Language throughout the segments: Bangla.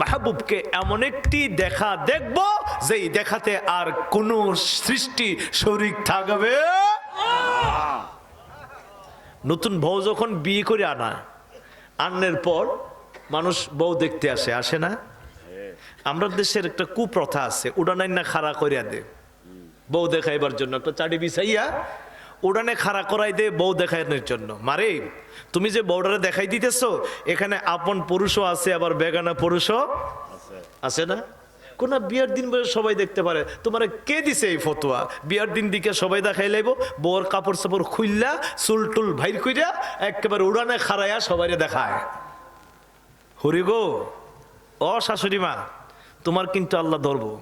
মাহবুবকে এমন একটি দেখা দেখব, যেই দেখাতে আর কোনো সৃষ্টি শরিক থাকবে। নতুন বউ যখন বিয়ে করে আনা আননের পর মানুষ বউ দেখতে আসে আসে না? আমরা দেশের একটা কুপ্রথা আছে উড়ানাই না খাড়া করিয়া দে। বউ দেখাইবার জন্য একটা চাটি বিছাইয়া উড়ানে খাড়া করাই দে বউ দেখাইবার জন্য। মারে, তুমি যে বউডারে দেখাই দিতেছ, এখানে আপন পুরুষও আছে, আবার বেগানা পুরুষও আছে না? কোন বিয়ার দিন বলে সবাই দেখতে পারে। তোমার কে দিছে এই ফতোয়া? বিয়ার দিন দিকে সবাই দেখাই লাইব, বউর কাপড় চাপড় খুললা চুল টুল ভাইর কইরা একেবারে উড়ানে খাড়াইয়া সবাই দেখায়। হরি গো, ও শাশুড়ি মা, তোমার কিন্তু আল্লাহ ধরবো।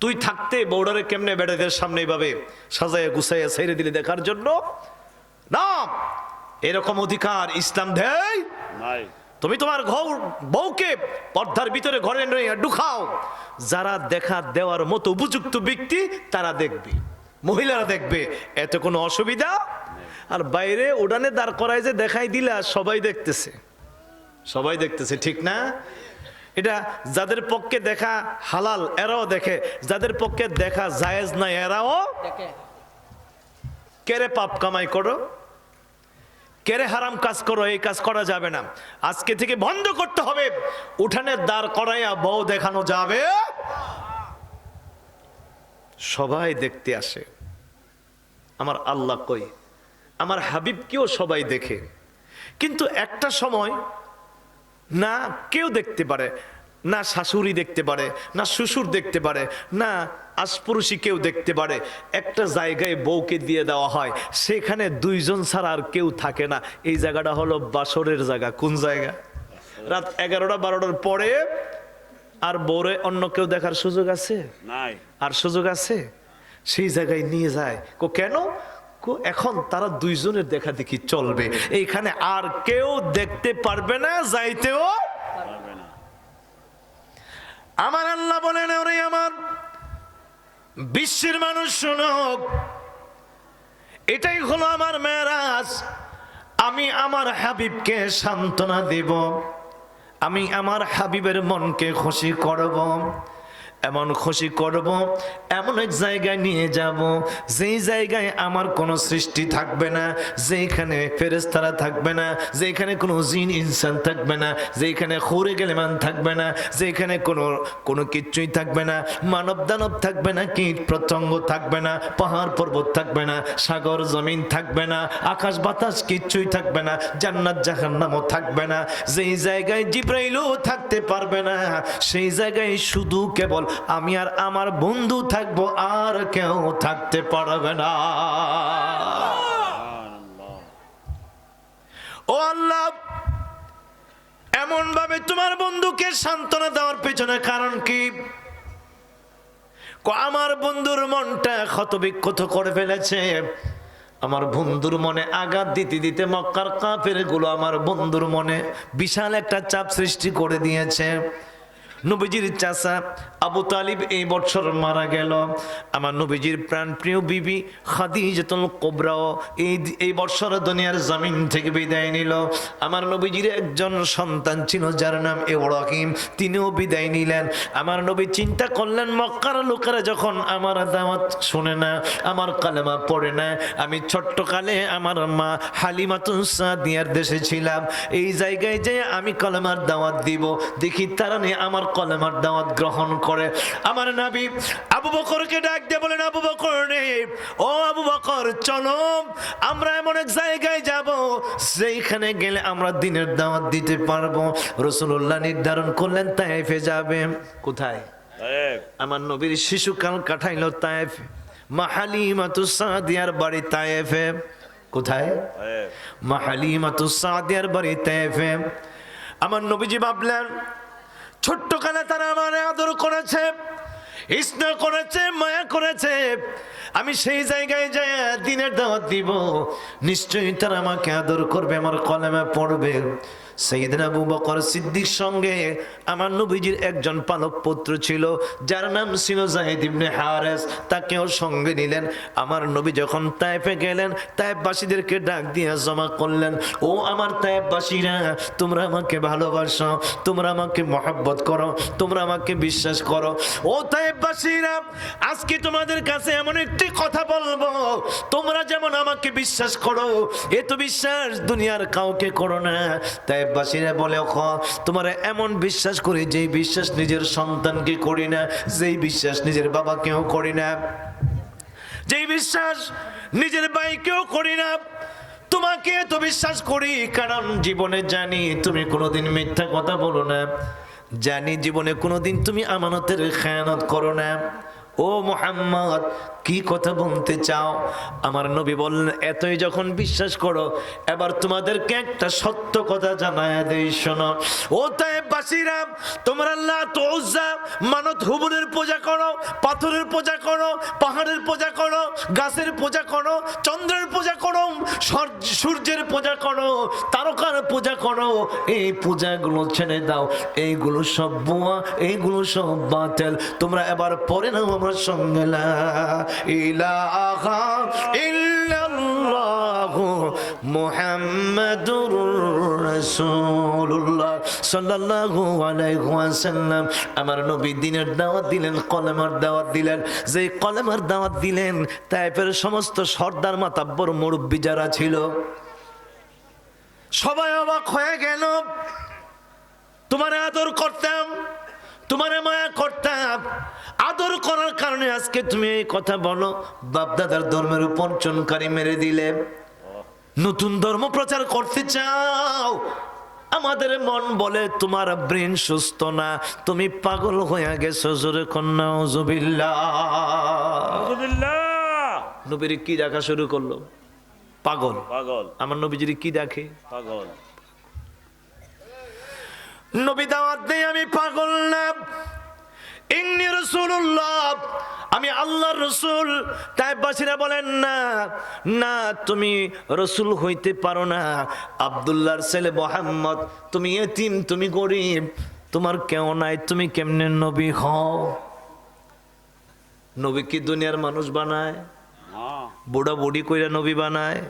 তুই থাকতে বৌডারে কেমনে বেড়াদের সামনে এইভাবে সাজাইয়া গুছাইয়া ছেড়ে দিলে দেখার জন্য? না এরকম অধিকার ইসলাম দেয়? নাই। তুমি তোমার ঘর বউকে পর্দার ভিতরে ঘরে ঢুকাও। যারা দেখা দেওয়ার মতো উপযুক্ত ব্যক্তি তারা দেখবে। মহিলারা দেখবে এতে কোনো অসুবিধা আর বাইরে উড়ানে দাঁড় করায় যে দেখাই দিলা সবাই দেখতেছে। সবাই দেখতেছে ঠিক না? এটা যাদের পক্ষে দেখা হালাল এরাও দেখে। যাদের পক্ষে দেখা জায়েজ না এরাও কেরে পাপ কামাই করো? কেরে হারাম কাজ করো? এই কাজ করা যাবে না। আজকে থেকে বন্ধ করতে হবে। উঠানে দাঁড় করাইয়া বউ দেখানো যাবে। সবাই দেখতে আসে। আমার আল্লাহ কই? আমার হাবিবকেও সবাই দেখে। কিন্তু একটা সময় না কেউ দেখতে পারে না শাশুড়ি দেখতে পারে না শ্বশুর দেখতে পারে না আশপুরুষী কেউ দেখতে পারে। একটা জায়গায় বউকে দিয়ে দেওয়া হয় সেখানে দুইজন ছাড়া আর কেউ থাকে না। এই জায়গাটা হলো বাসরের জায়গা। কোন জায়গা? রাত এগারোটা বারোটার পরে আর বউরে অন্য কেউ দেখার সুযোগ আছে? নাই। আর সুযোগ আছে? সেই জায়গায় নিয়ে যায়। কো কেন? এখন তারা দুইজনের দেখা দেখি চলবে। এইখানে আর কেউ দেখতে পারবে না, যাইতেও আমার আল্লাহ বলেন, ওরে আমার বিশ্বের মানুষ শুনুক এটাই হলো আমার মেরাজ। আমি আমার হাবিবকে সান্ত্বনা দেব। আমি আমার হাবিবের মনকে খুশি করব। এমন খুশি করব এমন এক জায়গায় নিয়ে যাব যেই জায়গায় আমার কোনো সৃষ্টি থাকবে না যেখানে ফেরেস্তারা থাকবে না যেখানে কোনো জিন ইনসান থাকবে না যেখানে খুরে গেলেমান থাকবে না যেখানে কোনো কোনো কিচ্ছুই থাকবে না মানব দানব থাকবে না কীট প্রত্যঙ্গ থাকবে না পাহাড় পর্বত থাকবে না সাগর জমিন থাকবে না আকাশ বাতাস কিচ্ছুই থাকবে না জান্নাত জাহান্নামও থাকবে না যেই জায়গায় জিব্রাইলও থাকতে পারবে না সেই জায়গায় শুধু কেবল আমি আর আমার বন্ধু থাকব, আর কেউ থাকতে পারবে না। ও আল্লাহ এমন ভাবে তোমার বন্ধুকে সান্ত্বনা দেওয়ার পেছনে কারণ কি? আমার বন্ধুর মনটা ক্ষত বিক্ষত করে ফেলেছে। আমার বন্ধুর মনে আঘাত দিতে দিতে মক্কার কাফেরগুলো আমার বন্ধুর মনে বিশাল একটা চাপ সৃষ্টি করে দিয়েছে। নবীজির চাচা আবু তালিব এই বছর মারা গেল। আমার নবীজির প্রাণপ্রিয় বিবি খাদিজাতুল কোবরাও এই এই বছর দুনিয়ার জমিন থেকে বিদায় নিল। আমার নবীজির একজন সন্তান ছিল, যার নাম ইব্রাহিম। তিনিও বিদায় নিলেন। আমার নবী চিন্তা করলেন, মক্কার লোকেরা যখন আমার দাওয়াত শুনে না, আমার কালেমা পড়ে না, আমি ছোট্ট কালে আমার মা হালিমাতুল সাদিয়ার দেশে ছিলাম। এই জায়গায় যে আমি কলেমার দাওয়াত দিব। দেখি তারা আমার কলেমার দাওয়াত গ্রহণ করে। আমার নাবি আবু বকরকে ডাক দিয়ে বলেন আবু বকর রে ও আবু বকর চলো আমরা এমন এক জায়গায় যাব সেইখানে গেলে আমরা দিনের দাওয়াত দিতে পারব। রসুল্লাহ নির্ধারণ করলেন তাইফে যাবে। কোথায়? আমার নবীর শিশুকাল কাটাইল তায়েফ মাহালিমাতু সাদিয়ার বাড়ি তায়েফে কোথায়। মাহালিমাতু সাদিয়ার বাড়ি তায়েফে আমার নবীজি ভাবলেন ছোট্ট কালে তারা আমার আদর করেছে ইষ্ণ করেছে, মায়া করেছে। আমি সেই জায়গায় যাই দিনের দাওয়াত দিব। নিশ্চয়ই তারা আমাকে আদর করবে, আমার কলেমে পড়বে। সৈয়দিন বকর সিদ্দিক সঙ্গে আমার নবীজির একজন পালক পুত্র ছিল, যার নাম ছিল জাহিদ ইবনে হারেস। তাকেও সঙ্গে নিলেন। আমার নবী যখন তাইফে গেলেন, তাইফবাসীদেরকে ডাক দিয়ে জমা করলেন, ও আমার তাইফবাসীরা, তোমরা আমাকে ভালোবাসো, তোমরা আমাকে মহব্বত করো, তোমরা আমাকে বিশ্বাস করো। ও তাইফবাসীরা, আজকে তোমাদের কাছে এমন একটি কথা বলব। তোমরা যেমন আমাকে বিশ্বাস করো, এ তো বিশ্বাস দুনিয়ার কাউকে করো না। তাইফবাসীরা বলে খ তোমার এমন বিশ্বাস করি যেই বিশ্বাস নিজের সন্তানকে করি না, যেই বিশ্বাস নিজের বাবাকেও করি না। যেই বিশ্বাস নিজের ভাইকেও করি না। তোমাকে তো বিশ্বাস করি, কারণ জীবনে জানি তুমি কোনোদিন মিথ্যা কথা বলো না। জানি জীবনে কোনোদিন তুমি আমানতের খেয়ানত করো না। ও মোহাম্মদ কি কথা বলতে চাও? আমার নবী বললেন, এতই যখন বিশ্বাস করো, এবার তোমাদেরকে একটা সত্য কথা জানায় দেই, শোনো। ও তাই তোমরা আল্লাহ তো উজ্জা মানত হুবুলের পূজা করো, পাথরের পূজা করো, পাহাড়ের পূজা করো, গাছের পূজা করো, চন্দ্রের পূজা করো সূর্যের পূজা করো, তারকার পূজা করো, এই পূজাগুলো ছেড়ে দাও। এইগুলো সব বুয়া, এইগুলো সব বাতেল। তোমরা এবার পরে নাও আমার সঙ্গে, লা ইলাহা মুহাম্মাদুর রাসূলুল্লাহ সাল্লাল্লাহু আলাইহি ওয়াসাল্লাম। আমার নবী দিনের দাওয়াত দিলেন, কলেমার দাওয়াত দিলেন। যে কলেমার দাওয়াত দিলেন তাইফের সমস্ত সর্দার মাতাব্বর মুরব্বী যারা ছিল, সবাই অবাক হয়ে গেল। তোমার আদর করতাম, তোমার মায়া করতাম আদর করার কারণে আজকে তুমি এই কথা বলো বাপদাদার ধর্মের উপর চনকারি মেরে দিলে। নতুন ধর্ম প্রচার করতে চাও। আমাদের মন বলে তোমার ব্রেন সুস্থ না। তুমি পাগল হয়ে গেছো জোরে কন্যা নবীর কি দেখা শুরু করল? পাগল। পাগল। আমার নবীজির কি দেখে? পাগল। নবী দাওয়াত দেই আমি পাগল না। ইন্নি আমি আল্লাহর রসুল। তাই বাসিরা বলেন না না তুমি রসুল হইতে পারো না। আব্দুল্লাহর ছেলে মোহাম্মদ তুমি এতিম তুমি গরিব। তোমার কেউ নাই তুমি কেমনে নবী হও? নবী কি দুনিয়ার মানুষ বানায়? বুড়া বুড়ি কইরা নবী বানায়?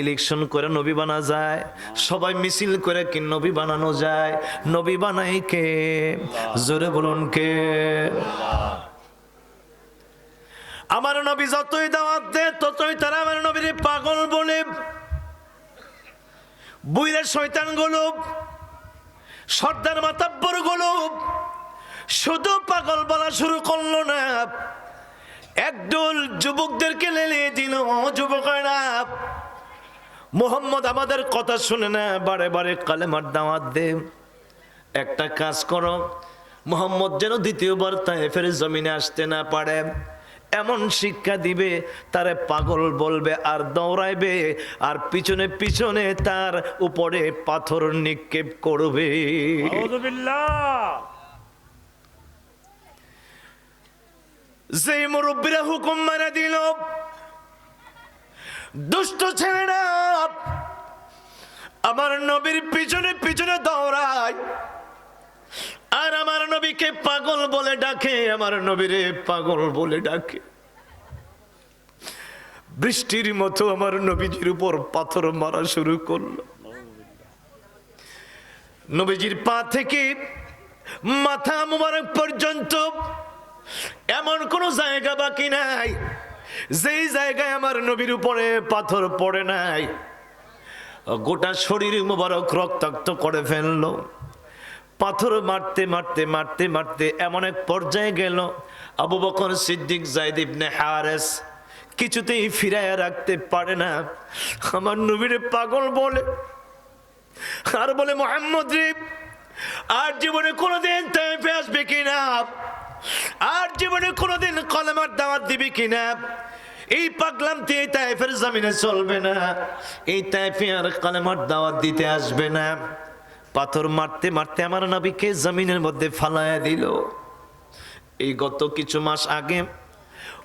ইলেকশন করে নবী বানা যায়, সবাই মিছিল করে কি নবী বানানো যায়, নবী বানাই কে? জোরে বলুন কে? আমার নবী যতই দাওয়াত দে ততই তারা আমার নবীর পাগল বলে। বুইরা শয়তানগুলো সর্দার মাতাব্বরগুলো শুধু পাগল বলা শুরু করল না। একদল যুবকদেরকে লেলিয়ে দিল, যুবকেরা। মোহাম্মদ আমাদের কথা শুনে না বারে বারে কালেমার দাওয়াত দে। একটা কাজ করো মোহাম্মদ যেন দ্বিতীয়বার তাই তাইফের জমিনে আসতে না পারে। এমন শিক্ষা দিবে তারে পাগল বলবে আর দৌড়াইবে আর পিছনে পিছনে তার উপরে পাথর নিক্ষেপ করবে। যে মুরব্বীরা হুকুম মারা দিল দুষ্ট ছেলেরা, আমার নবীর পিছনে পিছনে দৌড়ায়। আর আমার নবীকে পাগল বলে ডাকে, আমার নবীরে পাগল বলে ডাকে। বৃষ্টির মতো আমার নবীজির উপর পাথর মারা শুরু করল। নবীজির পা থেকে মাথা মুবারক পর্যন্ত এমন কোন জায়গা বাকি নাই। যেই জায়গায় আমার নবীর উপরে পাথর পড়ে নাই, গোটা শরীর মুবারক রক্তাক্ত করে ফেলল। পাথর মারতে মারতে মারতে মারতে এমন এক পর্যায়ে গেল, আবু বকর সিদ্দিক জাইদ ইবনে হারেস কিছুতেই ফিরাইয়া রাখতে পারে না। আমার নবীরে পাগল বলে, আর বলে, মোহাম্মদ রে, আর জীবনে কোনোদিন তাইফে আসবে কিনা? আর জীবনে কোনোদিন কলেমার দাওয়াত দিবি কিনা? এই পাগলাম এই তাইফের জমিনে চলবে না। এই তাইফে আর কলেমার দাওয়াত দিতে আসবে না। পাথর মারতে মারতে আমার নবীকে জমিনের মধ্যে ফালায়া দিল। এই গত কিছু মাস আগে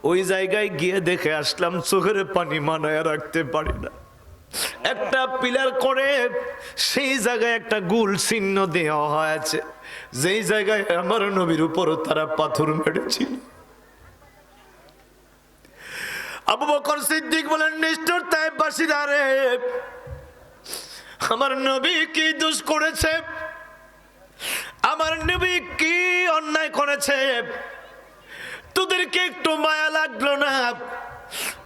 ওই জায়গায় গিয়ে দেখে আসলাম, চোখের পানি মানায় রাখতে পারি না। একটা পিলার করে সেই জায়গায় একটা গুল চিহ্ন দেওয়া হয়েছে। যেই জায়গায় আমার নবীর উপর তারা পাথর মেরেছিল। আবু বকর সিদ্দিক বলেন, নিষ্ঠুর তাই বাসিদারে আমার নবী কি দোষ করেছে? আমার নবী কি অন্যায় করেছে? তোদেরকে একটু মায়া লাগল না?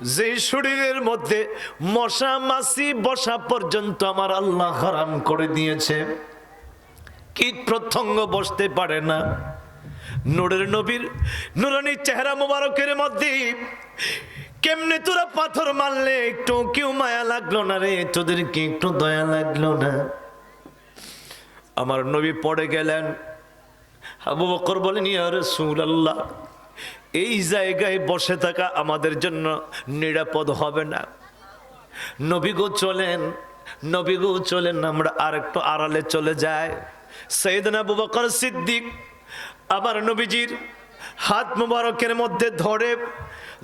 যে শরীরের মধ্যে মশা, মাছি বসা পর্যন্ত আমার আল্লাহ হারাম করে দিয়েছে। কীট প্রত্যঙ্গ বসতে পারে না। নূরের নবীর নুরানির চেহারা মোবারকের মধ্যে কেমনে তোরা পাথর মারলে? একটু কেউ মায়া লাগল না রে, তোদেরকে একটু দয়া লাগল না। আমার নবী পড়ে গেলেন। আবু বকর বলেন, ইয়া রাসূলুল্লাহ এই জায়গায় বসে থাকা আমাদের জন্য নিরাপদ হবে না। নবীগো চলেন নবীগো চলেন, আমরা আর একটু আড়ালে চলে যাই। সৈয়দনা আবু বকর সিদ্দিক আবার নবীজির হাত মুবারকের মধ্যে ধরে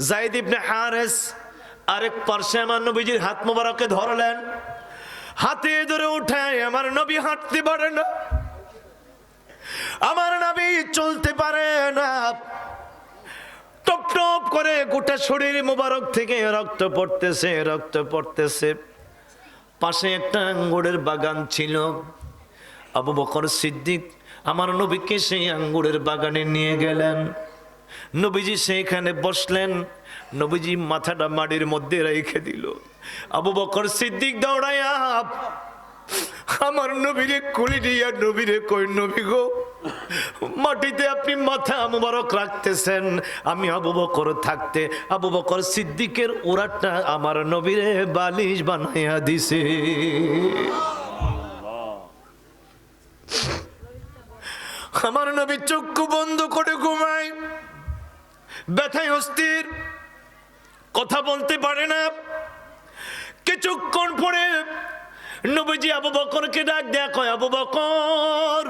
জাইদ হারেস আরেক পার্শ্বে আমার নবীজির হাত মুবারকে ধরলেন। হাতে ধরে উঠায় আমার নবী হাঁটতে পারে না। আমার নবী চলতে পারে না। টপ টপ করে গোটা শরীর মোবারক থেকে রক্ত পড়তেছে রক্ত পড়তেছে। পাশে একটা আঙ্গুরের বাগান ছিল। আবু বকর সিদ্দিক আমার নবীকে সেই আঙ্গুরের বাগানে নিয়ে গেলেন। নবীজি সেইখানে বসলেন। নবীজি মাথাটা মাটির মধ্যে রেখে দিল। আবু বকর সিদ্দিক দৌড়াইয়া আমার নবীরে কুলি দিয়া নবীরে কই নবী গো? মাটিতে আপনি মাথা মুবারক রাখতেছেন, আমি আবু বকর থাকতে। আবু বকর সিদ্দিকের ওরাটা আমার নবীরে বালিশ বানাইয়া দিছে। আমার নবী চক্ষু বন্ধ করে ঘুমায়। ব্যথায় অস্থির। কথা বলতে পারে না। কিছুক্ষণ পরে নবীজি আবু বকরকে ডাক দেয়া কয়, আবু বকর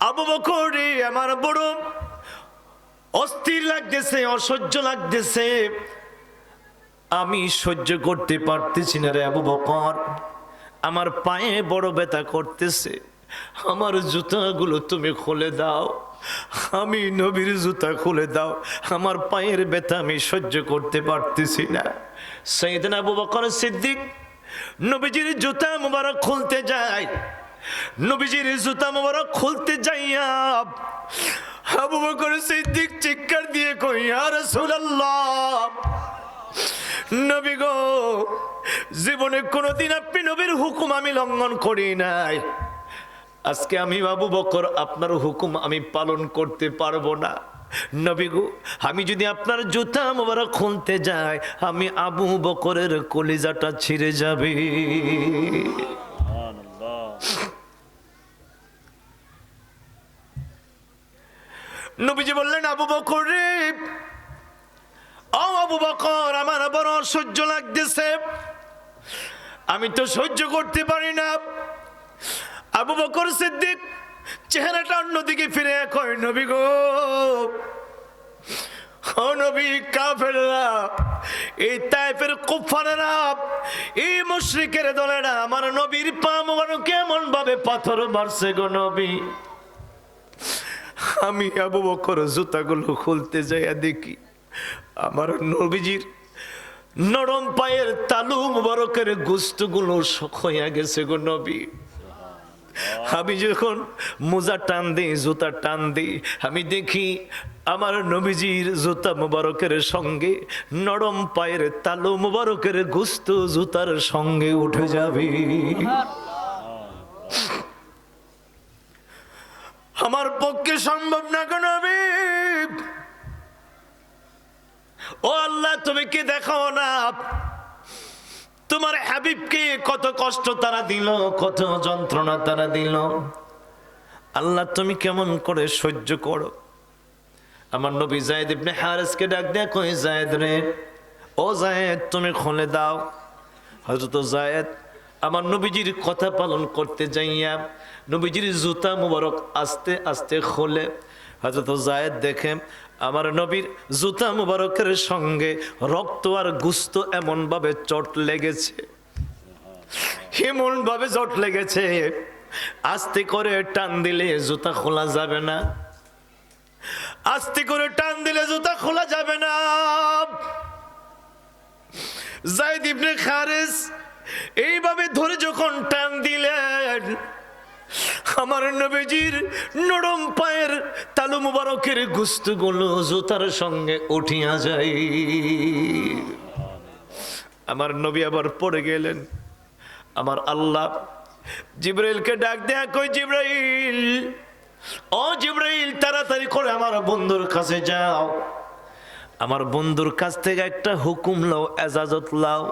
আবু বকর রে, আমার বড় অস্থির লাগতেছে, অসহ্য লাগতেছে। আমি সহ্য করতে পারতেছি না রে আবু বকর। আমার পায়ে বড় ব্যথা করতেছে। আমার জুতাগুলো তুমি খুলে দাও। আমি নবীর জুতা খুলে দাও। আমার পায়ের ব্যথা আমি সহ্য করতে পারতেছি না। সৈদিন আবু বকর সিদ্দিক নবীজির জুতা মুবারক খুলতে যায় নবীজির জুতা মুবারক খুলতে যাইয়া আবু বকর সিদ্দিক চিৎকার দিয়ে কই আর রাসূলুল্লাহ, নবী গো, জীবনে কোনোদিন আপনি নবীর হুকুম আমি লঙ্ঘন করি নাই। আজকে আমি আবু বকর, আপনার হুকুম আমি পালন করতে পারব না। নবী গো, আমি যদি আপনার জুতা মোবারক খুলতে যাই, আমি আবু বকরের কলিজাটা ছিঁড়ে যাবে। নবীজি বললেন, আবু বকর ও আবু বকর, আমার বড় সহ্য লাগতেছে। আমি তো সহ্য করতে পারি না। আবু বকর সিদ্দিক চেহারাটা অন্যদিকে ফিরে কয়, নবী গো নবী আমার নবীর কেমন ভাবে গো নবী? আমি আবু বকর জুতাগুলো খুলতে যাইয়া দেখি, আমার নবীজির নরম পায়ের তালু মুবারকের গুস্তগুলো হইয়া গেছে গো নবী। আমি যখন মোজা টান দিই, জুতা টান দিই, আমি দেখি আমার নবীজির জুতা মুবারকের সঙ্গে, নরম পায়ের তালু মুবারকের গুস্ত জুতার সঙ্গে উঠে যাবে। আমার পক্ষে সম্ভব না কেন ও আল্লাহ, তুমি কি দেখো না? তোমার হাবিবকে কত কষ্ট তারা দিল, কত যন্ত্রণা তারা দিল। আল্লাহ, তুমি কেমন করে সহ্য করো? আমার নবী জায়দ ইবনে হারেসকে ডাক দেয়া, কই জায়দ রে? ও জায়দ, তুমি খুলে দাও। হয়তো জায়দ, আমার নবীজির কথা পালন করতে যাইয়া নবীজির জুতা মুবারক আস্তে আস্তে খোলে। হয়তো জায়দ দেখে আমার নবীর জুতা মুবারকের সঙ্গে রক্ত আর গুস্ত এমনভাবে চট লেগেছে। এমন ভাবে জট লেগেছে। আস্তে করে টান দিলে জুতা খোলা যাবে না। আস্তে করে টান দিলে জুতা খোলা যাবে না। জাইদ ইবনে খারেস এইভাবে ধরে যখন টান দিলেন, আমার নবীজির পায়ের তালু মুবারকের গুস্তগুলো জুতার সঙ্গে উঠিয়া যায়। আমার নবী আবার পড়ে গেলেন। আমার আল্লাহ জিব্রাইলকে ডাক দেয়া, কই জিব্রাইল? ও জিব্রাইল, তাড়াতাড়ি করে আমার বন্ধুর কাছে যাও। আমার বন্ধুর কাছ থেকে একটা হুকুম লাও, এজাজত লাও।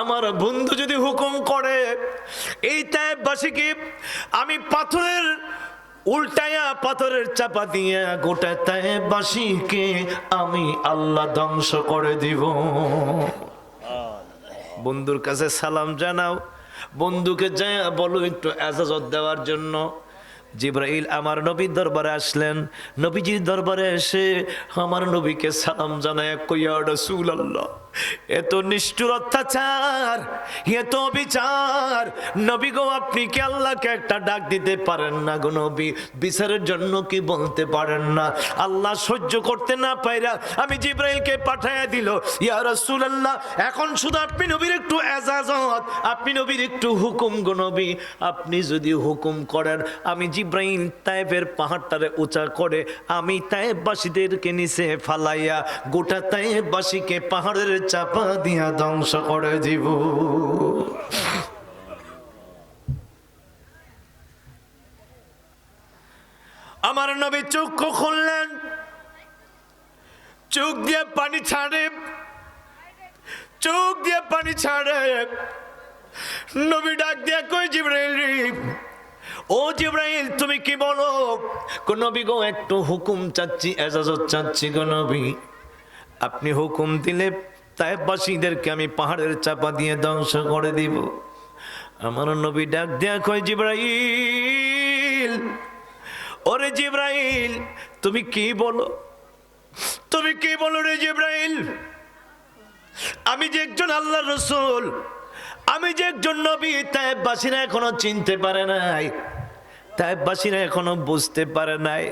আমার বন্ধু যদি হুকুম করে, এই তাইবাসীকে আমি পাথরের উল্টায়া পাথরের চাপা দিয়ে গোটা বাসিকে আমি আল্লাহ ধ্বংস করে দিব। বন্ধুর কাছে সালাম জানাও। বন্ধুকে যায় বলো একটু এজাজত দেওয়ার জন্য। জিব্রাইল আমার নবীর দরবারে আসলেন। নবীজির দরবারে এসে আমার নবীকে সালাম জানায়, কইয়া রসুল আল্লাহ এত নিষ্ঠুর অত্যাচার এত বিচার। নবী গো, আপনি কি আল্লাহকে একটা ডাক দিতে পারেন না গো নবী? বিচারের জন্য কি বলতে পারেন না? আল্লাহ সহ্য করতে না পাইরা আমি জিব্রাইলকে পাঠাইয়া দিল, ইয়া রাসূলুল্লাহ, এখন শুধু আপনি নবীর একটু এজাজত, আপনি নবীর একটু হুকুম গো নবী। আপনি যদি হুকুম করেন, আমি জিব্রাইল তায়েবের পাহাড়টারে উঁচা করে, আমি তায়েববাসীদেরকে নিচে ফালাইয়া গোটা তায়েববাসীকে পাহাড়ের চাপা দিয়া ধ্বংস করে দিব। আমার নবী চক্ষু খুললেন। চোখ দিয়ে পানি ছাড়ে। চোখ দিয়ে পানি ছাড়ে। নবী ডাক দিয়া, কই জিব্রাইল ও জিব্রাইল, তুমি কি বলো? কোন নবী গো, একটু হুকুম চাচ্ছি, এজাজত চাচ্ছি গো নবী। আপনি হুকুম দিলে তাইবাসীদেরকে আমি পাহাড়ের চাপা দিয়ে ধ্বংস করে দিব। আমার নবী ডাক দেয়া কয়, জিব্রাইল, ওরে জিব্রাইল, তুমি কি বলো? তুমি কি বলো রে জিব্রাইল? আমি যে একজন আল্লাহ রসুল, আমি যে একজন নবী, তাইবাসীরা এখনও চিনতে পারে নাই। তাইবাসীরা এখনও বুঝতে পারে নাই।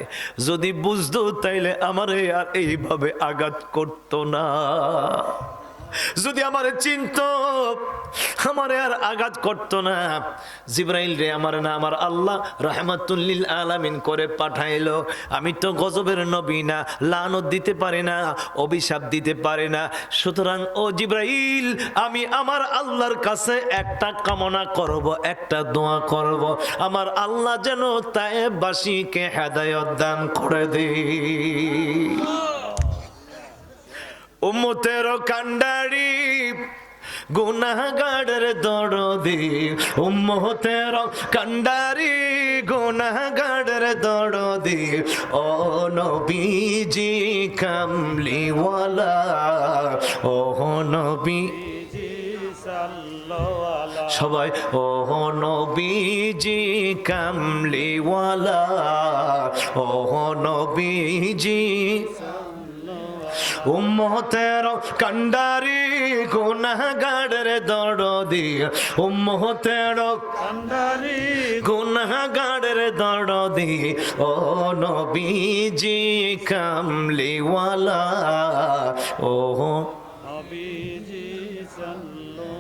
যদি বুঝতো তাইলে আমারে আর এইভাবে আঘাত করতো না। যদি আমার চিন্ত, আমারে আর আঘাত করতো না। জিব্রাইল রে, আমার না, আমার আল্লাহ রহমাতুল্লিল আলামিন করে পাঠাইলো। আমি তো গজবের নবী না, লানত দিতে পারি না, অভিশাপ দিতে পারি না। সুতরাং, ও জিব্রাইল, আমি আমার আল্লাহর কাছে একটা কামনা করব, একটা দোয়া করব। আমার আল্লাহ যেন তায়েবাসীকে হেদায়ত দান করে দেয়। উম্মতের কান্ডারি গুনাহগারের দরদি উম্মতের কান্ডারি গুনাহগারের দরদি ও নবীজি কামলিওয়ালা ও নবী সবাই ও নবীজি কামলিওয়ালা ও নবীজি উম্মতের কান্ডারি গুনাহগারের দরদি উম্মতের কান্ডারি গুনাহগারের দরদি ও নবীজি কামলিওয়ালা ও নবীজি সাল্লো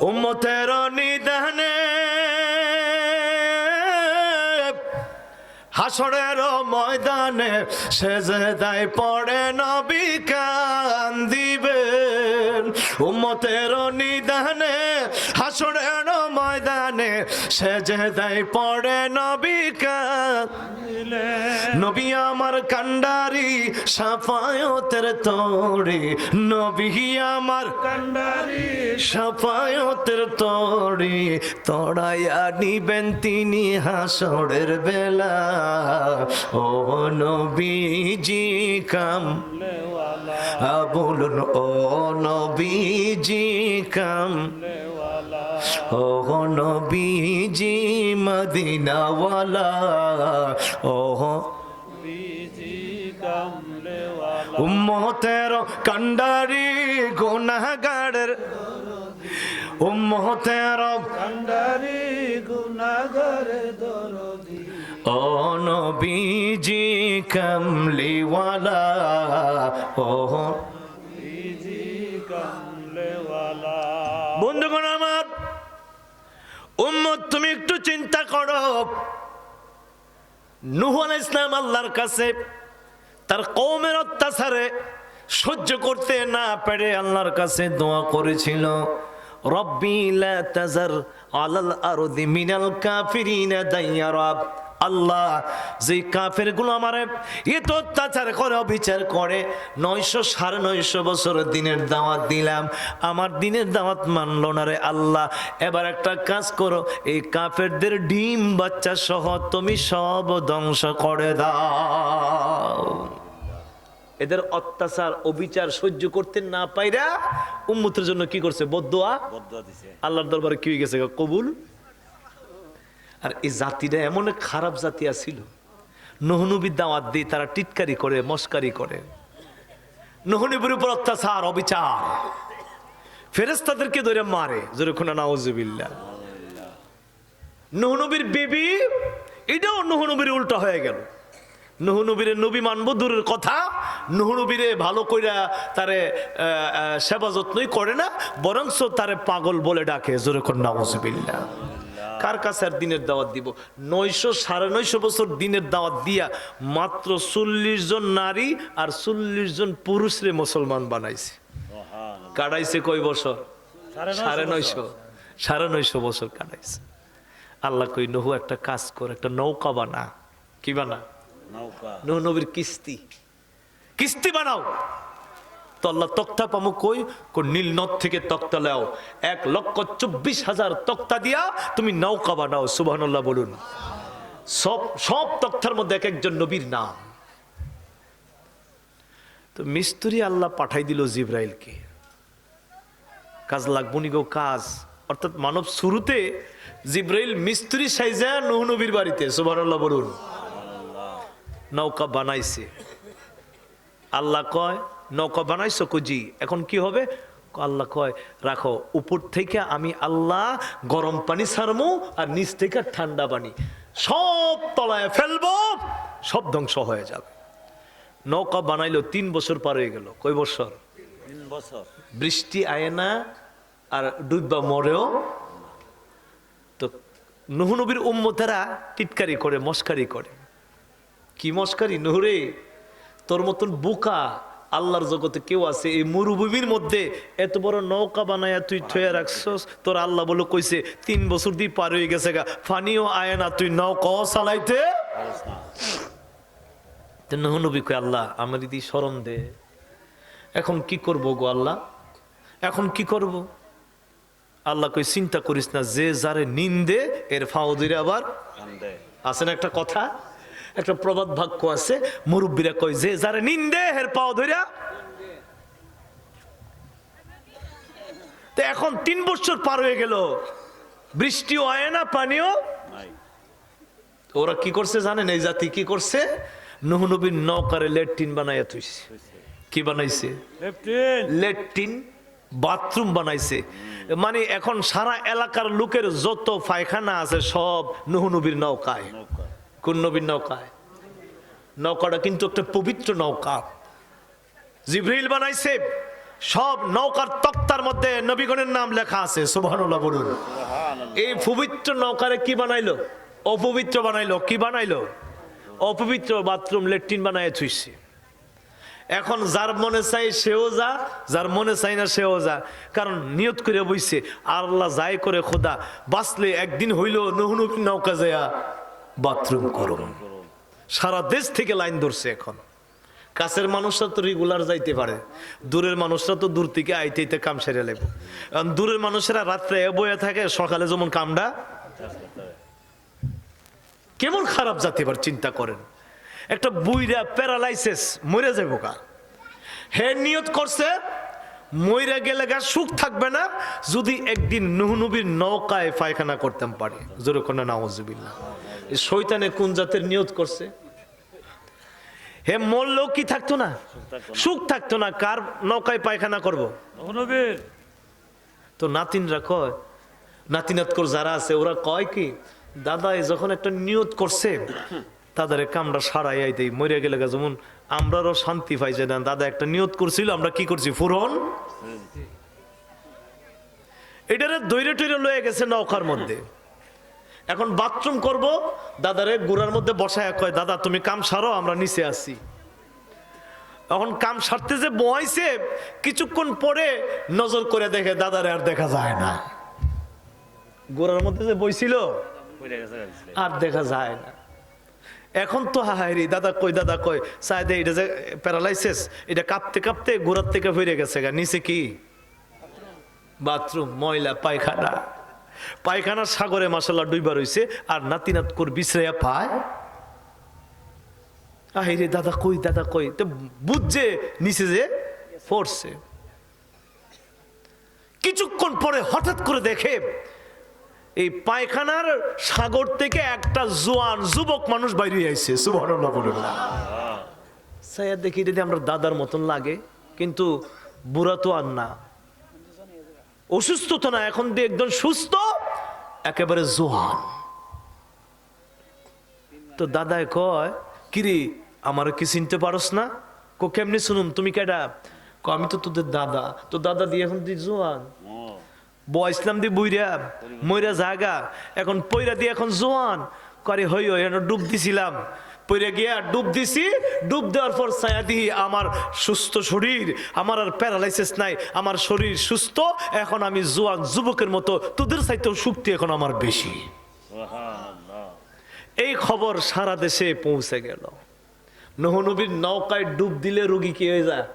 উম্মতের নিদানে হাসরের ময়দানে সেজদায় পড়ে নবী কান দিবেন। উম্মতের নিদানে হাসরের ময়দানে সেজদায় পড়ে নবী কান নবী আমার কান্ডারি, সাফায়তের তোরে নবী আমার কান্ডারি, সাফায়তের তরে তড়াইয়া নিবেন তিনি হাসরের বেলা। ও নবীজি কাম। বলুন ও নবীজি কাম। ও নবীজি মদিনাওয়ালা। ও বিজি কামলেওয়ালা উম্মতের কান্ডারি গুনাহগারের উম্মতের কান্ডারি গুনাগরে দরদি ও নবীজি কমলিওয়ালা ও বিজি কামলেওয়ালা বন্ধুগণ আমার উম্মত তুমি একটু চিন্তা করো নুহ আলাইহিস ইসলাম আল্লাহর কাছে তার কৌমের অত্যাচারে সহ্য করতে না পেরে আল্লাহর কাছে দোয়া করেছিল মিনাল আল্লাহ যে করে করে, নয়শো সাড়ে নয়শো দিনের দাওয়াত দিলাম। আমার দিনের দাওয়াত মানলো না রে আল্লাহ। এবার একটা কাজ করো, এই কাফেরদের ডিম বাচ্চা সহ তুমি সব ধ্বংস করে দাও। এদের অত্যাচার অবিচার সহ্য করতে না পাইরা উম্মতের জন্য কি করছে? বদুয়া আল্লাহর দরবারে কি গেছে কবুল? আর এই জাতিটা এমন খারাপ জাতি আছিল। নহনুবির দাওয়াত দিয়ে তারা টিটকারি করে মস্কারি করে। নহনুবির উপর অত্যাচার অবিচার। ফেরেস্তাদেরকে ধরে মারে। খুনা নাউজুবিল্লা নহনবীর বেবি এটাও নহনবীর উল্টা হয়ে গেল। নহনবীরে নবী মানবো দূরের কথা। নহনবীরে ভালো কইরা তারে সেবা যত্নই করে না বরংস তারে পাগল বলে ডাকে জোরে কোন নাউজুবিল্লা কার কাছে আর দিনের দাওয়াত দিব? নয়শো সাড়ে নয়শো বছর দিনের দাওয়াত দিয়া মাত্র চল্লিশ জন নারী আর চল্লিশ জন পুরুষরে মুসলমান বানাইছে। কাটাইছে কয় বছর? সাড়ে নয়শো। সাড়ে নয়শো বছর কাটাইছে। আল্লাহ কই নহু একটা কাজ কর একটা নৌকা বানা। কি বানা? নবীর কিস্তি। কিস্তি বানাও। তো আল্লাহ তক্তা পামু কই? কো নীল নদ থেকে তক্তা লাও। এক লক্ষ চব্বিশ হাজার তক্তা দিয়া তুমি নৌকা বানাও সুবহানাল্লাহ বলুন। সব সব তক্তার মধ্যে এক একজন নবীর নাম। তো মিস্ত্রি আল্লাহ পাঠাই দিল জিব্রাইলকে। কাজ লাগবো নি গো কাজ। অর্থাৎ মানব শুরুতে জিব্রাইল মিস্ত্রি সাইজা নবীর বাড়িতে সুবহানাল্লাহ বলুন। নৌকা বানাইছে। আল্লাহ কয় নৌকা বানাইছো কুজি? এখন কি হবে? আল্লাহ কয় রাখো উপর থেকে আমি আল্লাহ গরম পানি ছাড়মু আর নিচ থেকে ঠান্ডা পানি। সব তলায় ফেলব সব ধ্বংস হয়ে যাবে। নৌকা বানাইলো তিন বছর পার হয়ে গেল। কয় বছর? তিন বছর। বৃষ্টি আয় না আর ডুববা মরেও তো নহনবীর উম্মতেরা টিটকারি করে মস্কারি করে। কি মস্কারি নহরে? তোর মতন বোকা আল্লাহর জগতে কেউ আছে? এই মরুভূমির মধ্যে এত বড় নৌকা বানায়া তুই থয়ে রাখছস? তোর আল্লাহ বলে কইছে তিন বছর দিয়ে পার হয়ে গেছে গা। ফানিও আয় না তুই নৌকা চালাইতে। নহনবী কয় আল্লাহ আমার দিদি স্মরণ দে। এখন কি করব গো আল্লাহ? এখন কি করব? আল্লাহ কই চিন্তা করিস না যে যারে নিন্দে এর ফাও দিলে আবার আছে না একটা কথা? একটা প্রবাদ বাক্য আছে মুরব্বীরা কয় যে যারে নিন্দে এর পাও ধইরা। তো এখন তিন বছর পার হয়ে গেল বৃষ্টিও হয় না পানিও ওরা কি করছে জানেন? এই জাতি কি করছে? নুহ নবীর নৌকারে লেট্রিন বানাইয়া থুইছে। কি বানাইছে? লেট্রিন। বাথরুম বানাইছে। মানে এখন সারা এলাকার লোকের যত পায়খানা আছে সব নুহ নবীর নৌকায়। নৌকা কোন নবীর নৌকায়? নৌকাটা কিন্তু একটা পবিত্র নৌকা। জিব্রিল বানাইছে সব নৌকার তক্তার মধ্যে নবীগণের নাম লেখা আছে সুবহানাল্লাহ বলুন। এই পবিত্র নৌকারে কি বানাইলো? অপবিত্র বানাইলো কি বানাইলো? অপবিত্র বাথরুম লেট্রিন বানায় থুইছে। এখন যার মনে চাই সেও যা যার মনে চাই না সেও যা। কারণ নিয়ত করে বইছে আল্লাহ যাই করে খোদা বাঁচলে একদিন হইল নহনুবিন নৌকা যায়া বাথরুম করো সারা দেশ থেকে লাইন ধরছে এখন। কাছের মানুষরা তো রেগুলার যাইতে পারে। দূরের মানুষরা তো দূর থেকে আইতে আইতে কাম সেরে লেব। দূরের মানুষেরা রাত্রে বয়ে থাকে, সকালে যেমন কামটা। কেমন খারাপ জাতি এবার চিন্তা করেন। একটা বুইরা প্যারালাইসিস, মরে যাব কা হে নিয়ত করছে, মইরা গেলে গা সুখ থাকবে না, যদি একদিন নুহনবীর নৌকায় পায়খানা করতাম পারে। জোরে কোনো এই শৈতানে কোন জাতের নিয়ত করছে? হে মরলেও কি থাকতো না? সুখ থাকতো না কার নৌকায় পায়খানা করব? তো নাতিনরা কয় নাতিনাতকর যারা আছে ওরা কয় কি দাদা যখন একটা নিয়ত করছে তাদের কামড়া সারাই আই দেই মরে গেলে যেমন আমরারও শান্তি পাই যে না। দাদা একটা নিয়ত করছিল আমরা কি করছি ফুরন? এটারে দৈরে টৈরে লয়ে গেছে নৌকার মধ্যে। এখন বাথরুম করব দাদারে গুড়ার মধ্যে বসায় কয় দাদা তুমি কাম সারো আমরা নিচে আসি এখন কাম সারতে যে বয়সে কিছুক্ষণ পরে নজর করে দেখে দাদারে আর দেখা যায় না। গোড়ার মধ্যে যে বইছিল। আর দেখা যায় না। এখন তো হাহারি দাদা কই দাদা কই সাইদে এটা যে প্যারালাইসিস এটা কাঁপতে কাঁপতে গোড়ার থেকে ফিরে গেছে গা। নিচে কি? বাথরুম ময়লা পায়খানা। পায়খানার সাগরে মাসাল্লাহ ডুইবার রইছে আর নাতি নাত কর বিশ্রাইয়া পায়। আহিরে দাদা কই দাদা কই? তো বুঝছে নিচে যে পড়ছে। কিছুক্ষণ পরে হঠাৎ করে দেখে এই পায়খানার সাগর থেকে একটা জোয়ান যুবক মানুষ বাইরে আইছে সুবহানাল্লাহ সায়া দেখি যদি আমরা দাদার মতন লাগে কিন্তু বুড়া তো আর না। অসুস্থ তো না, এখন দিয়ে একদম সুস্থ, একেবারে জোয়ান। তো দাদায় কয়, কিরে, আমার কি চিনতে পারস না? কো কেমনি শুনুম? তুমি কেডা? ক আমি তো তোদের দাদা। তো দাদা দিয়ে এখন তুই জোয়ান। বয়সলাম দি বুইরা মইরা জাগা। এখন পইরা দিয়ে এখন জোয়ান। করে হই এখন ডুব দিছিলাম। পইরা গিয়া ডুব দিছি ডুব দেওয়ার পর ছায়া দিই আমার সুস্থ শরীর আমার আর প্যারালাইসিস নাই আমার শরীর সুস্থ এখন আমি জোয়ান যুবকের মতো তোদের চাইতেও শক্তি এখন আমার বেশি। এই খবর সারা দেশে পৌঁছে গেল। নহনবীর নৌকায় ডুব দিলে রুগী কি হয়ে যায়?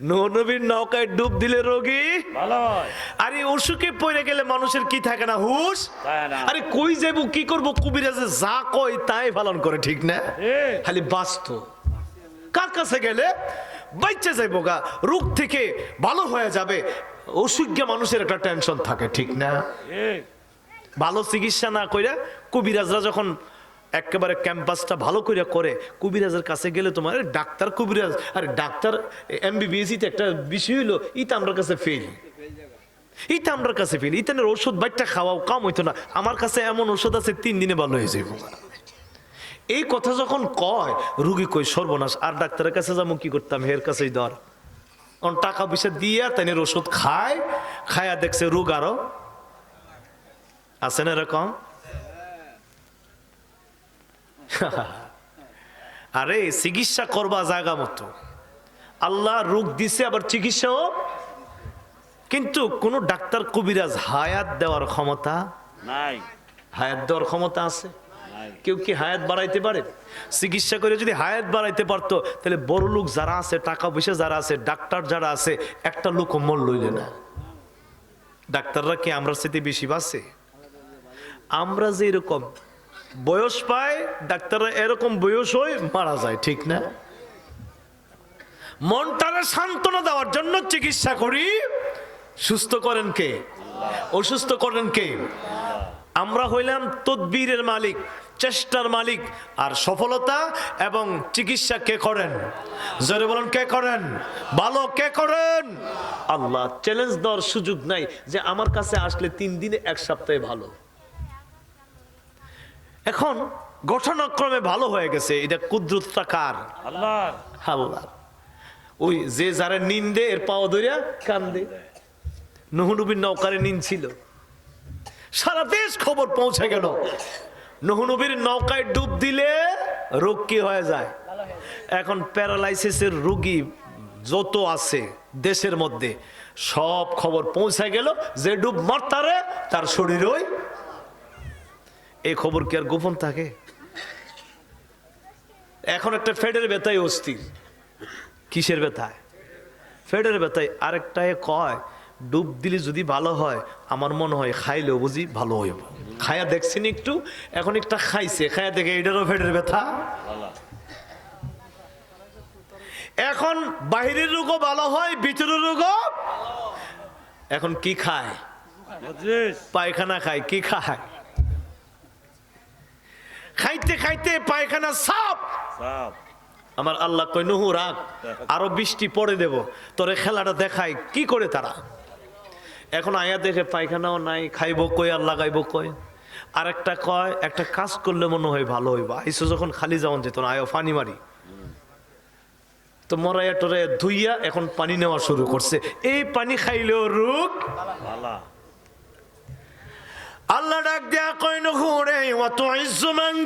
নহনবীর নৌকায় ডুব দিলে রোগী? আরে অসুখে পড়ে গেলে মানুষের কি থাকে না? হুশ? আরে কই যাব কি করব? কুবিরাজে যা কয় তাই পালন করে ঠিক না? খালি বাস্ত কার কাছে গেলে? বাচ্চা যাইবো গা। রোগ থেকে ভালো হয়ে যাবে। অসুজ্ঞ মানুষের একটা টেনশন থাকে ঠিক না? ভালো চিকিৎসা না কইরা কবিরাজরা যখন একেবারে ক্যাম্পাসটা ভালো করে করে। কবিরাজের কাছে গেলে তোমার ডাক্তার কবিরাজ। আর, ডাক্তার এমবিবিএস ইতে একটা বিষয় হইল ইটা আমার কাছে ফেল ইটা আমার কাছে ফেল ইতানের ওষুধ বাইটটা খাওয়াও কাম হইতো না। আমার কাছে এমন ওষুধ আছে, তিন দিনে ভালো হয়ে যাইব। এই কথা যখন কয়, রুগী কই সর্বনাশ, আর ডাক্তারের কাছে যাব, কি করতাম? হের কাছেই ধর। অন টাকা পয়সা দিয়ে তাইনের ওষুধ খায়, খায়া দেখছে রোগ আরও আছে না এরকম? আরে চিকিৎসা করবা জায়গা মতো। আল্লাহ রোগ দিছে আবার চিকিৎসাও। কিন্তু কোন ডাক্তার কবিরাজ হায়াত দেওয়ার ক্ষমতা নাই। হায়াত দেওয়ার ক্ষমতা আছে? কেউ কি হায়াত বাড়াইতে পারে? চিকিৎসা করে যদি হায়াত বাড়াইতে পারতো তাহলে বড় লোক যারা আছে টাকা পয়সা যারা আছে ডাক্তার যারা আছে একটা লোক মন লইলে না। ডাক্তাররা কি আমরা সাথে বেশি বাসে আমরা যে এরকম বয়স পায়, ডাক্তাররা এরকম বয়স হয়ে মারা যায়, ঠিক না? মনটারে সান্ত্বনা দেওয়ার জন্য চিকিৎসা করি। সুস্থ করেন কে? অসুস্থ করেন কে? আমরা হইলাম তদবীরের মালিক, চেষ্টার মালিক, আর সফলতা এবং চিকিৎসা কে করেন? জোরে বলেন, কে করেন? ভালো, কে করেন? আল্লাহ চ্যালেঞ্জ দেওয়ার সুযোগ নাই যে আমার কাছে আসলে তিন দিনে এক সপ্তাহে ভালো। এখন ঘটনাক্রমে ভালো হয়ে গেছে এটা কুদ্রুতটা কার ওই যে যারা নিন্দে এর পাওয়া ধরিয়া কান্দে নহনবীর নৌকারে নিন ছিল। সারা দেশ খবর পৌঁছে গেল। নহনবীর নৌকায় ডুব দিলে রোগ কি হয়ে যায়? এখন প্যারালাইসিসের রোগী যত আছে দেশের মধ্যে সব খবর পৌঁছে গেল যে ডুব মারতারে তার শরীর ওই এই খবর কি আর গোপন থাকে? এখন একটা ফেডের ব্যথায় অস্থির। কিসের ব্যথায় ফেডের ব্যথায় আরেকটায় কয় ডুব দিলে যদি ভালো হয় আমার মনে হয় খাইলেও বুঝি ভালো হইব। খায়া দেখছেন একটু? এখন একটা খাইছে খায়া দেখে এটারও ফেডের ব্যথা। এখন বাহিরের রোগও ভালো হয় ভিতরের রোগও এখন কি খায়? পায়খানা খায় কি খায়? খাইতে খাইতে পায়খানা সাপ সাপ আমার আল্লাহ কই নুহু রাখ আরও বৃষ্টি পড়ে দেব। তোরে খেলাটা দেখায় কি করে তারা? এখন আয়া দেখে পায়খানাও নাই খাইব কই আর লাগাইব কই? আর একটা কয় একটা কাজ করলে মনে হয় ভালো হইব। আইসো যখন খালি যাওয়ান যেত না আয়ো পানি মারি। তো মরাইয়া টরে ধুইয়া এখন পানি নেওয়া শুরু করছে। এই পানি খাইলেও রোগ আল্লাহ ডাক দেয়া কইন ঘুরে অত ইজ্জুমান